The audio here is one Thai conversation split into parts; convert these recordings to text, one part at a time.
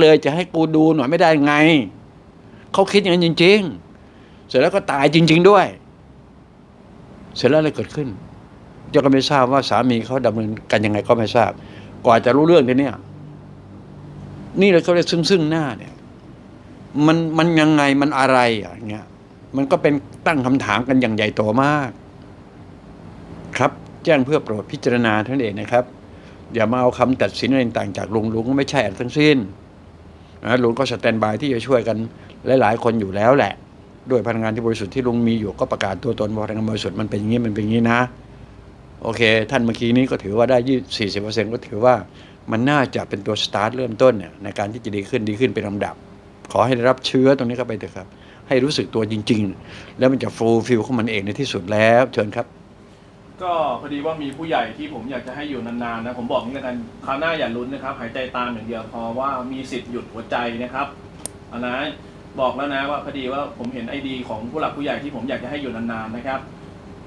เลยจะให้กูดูหน่อยไม่ได้ไง เขาคิดอย่างนั้นจริง ๆ เสร็จแล้วก็ตายจริง ๆด้วย เสร็จแล้วอะไรเกิดขึ้นเจ้าก็ไม่ทราบว่าสามีเขาดำเนินกันยังไงก็ไม่ทราบ กว่าจะรู้เรื่องทีเนี้ยนี่เลยเขาเรียกซึ่งซึ่งหน้าเนี่ย มันมันยังไงมันอะไรอย่างเงี้ย มันก็เป็นตั้งคำถามกันอย่างใหญ่โตมาก ครับ แจ้งเพื่อโปรดพิจารณาท่านเองนะครับอย่ามาเอาคำตัดสินอะไรต่างจากลุงลุงก็ไม่ใช่ทั้งสิ้น นะลุงก็สแตนบายที่จะช่วยกันหลาย ๆ คนอยู่แล้วแหละ ด้วยพลังงานที่บริสุทธิ์ที่ลุงมีอยู่ก็ประกาศตัวตนว่าพลังงานบริสุทธิ์มันเป็นอย่างนี้มันเป็นอย่างนี้นะ โอเค ท่านเมื่อกี้นี้ก็ถือว่าได้ยี่สี่สิบเปอร์เซ็นต์ก็ถือว่ามันน่าจะเป็นตัวสตาร์ทเริ่มต้นเนี่ยในการที่จะดีขึ้นดีขึ้นเป็นลำดับ ขอให้ได้รับเชื้อตรงนี้เข้าไปเถอะครับ ให้รู้สึกตัวจริง ๆ แล้วมันจะฟูลฟิลของมันเองในที่สุดแล้วเชิญครับ ก็พอดีว่ามีผู้ใหญ่ที่ผมอยากจะให้อยู่นานๆนะผมบอกนี่แล้วกันคราวหน้าอย่าลุ้นนะครับ หายใจตามอย่างเดียวพอว่ามีสิทธิ์หยุดหัวใจนะครับอันนะบอกแล้วนะว่าพอดีว่าผมเห็นไอดีของผู้หลักผู้ใหญ่ที่ผมอยากจะให้อยู่นานๆนะครับ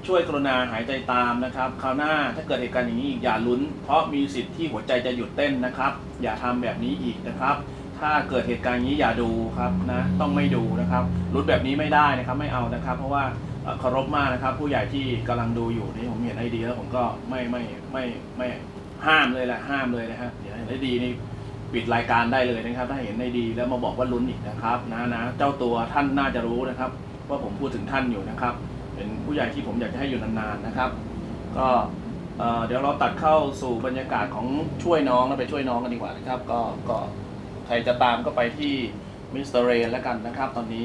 ช่วยกรุณาหายใจตามนะครับคราวหน้าถ้าเกิดเหตุการณ์อย่างนี้อีกอย่าลุ้น เพราะมีสิทธิ์ที่หัวใจจะหยุดเต้นนะครับ อย่าทำแบบนี้อีกนะครับ ถ้าเกิดเหตุการณ์อย่างนี้อย่าดูครับนะต้องไม่ดูนะครับลุ้นแบบนี้ไม่ได้นะครับ ไม่เอานะครับ เพราะว่า เอ่อเคารพมากนะครับ ผู้ใหญ่ที่กำลังดูอยู่นี่ผมเห็นไอดีแล้วผมก็ไม่ไม่ไม่ไม่ห้ามเลยแหละห้ามเลยนะฮะเดี๋ยวไอดีนี่ปิดรายการได้เลยนะครับ ถ้าเห็นไอดีแล้วมาบอกว่าลุ้นอีกนะครับนะนะเจ้าตัวท่านน่าจะรู้นะครับ ว่าผมพูดถึงท่านอยู่นะครับ เป็นผู้ใหญ่ที่ผมอยากจะให้อยู่นานๆนะครับ ก็เอ่อเดี๋ยวเราตัดเข้าสู่บรรยากาศของช่วยน้องแล้วไปช่วยน้องกันดีกว่านะครับ ก็ก็ใครจะตามก็ไปที่มิสเตอร์เรนแล้วกันนะครับ ตอนนี้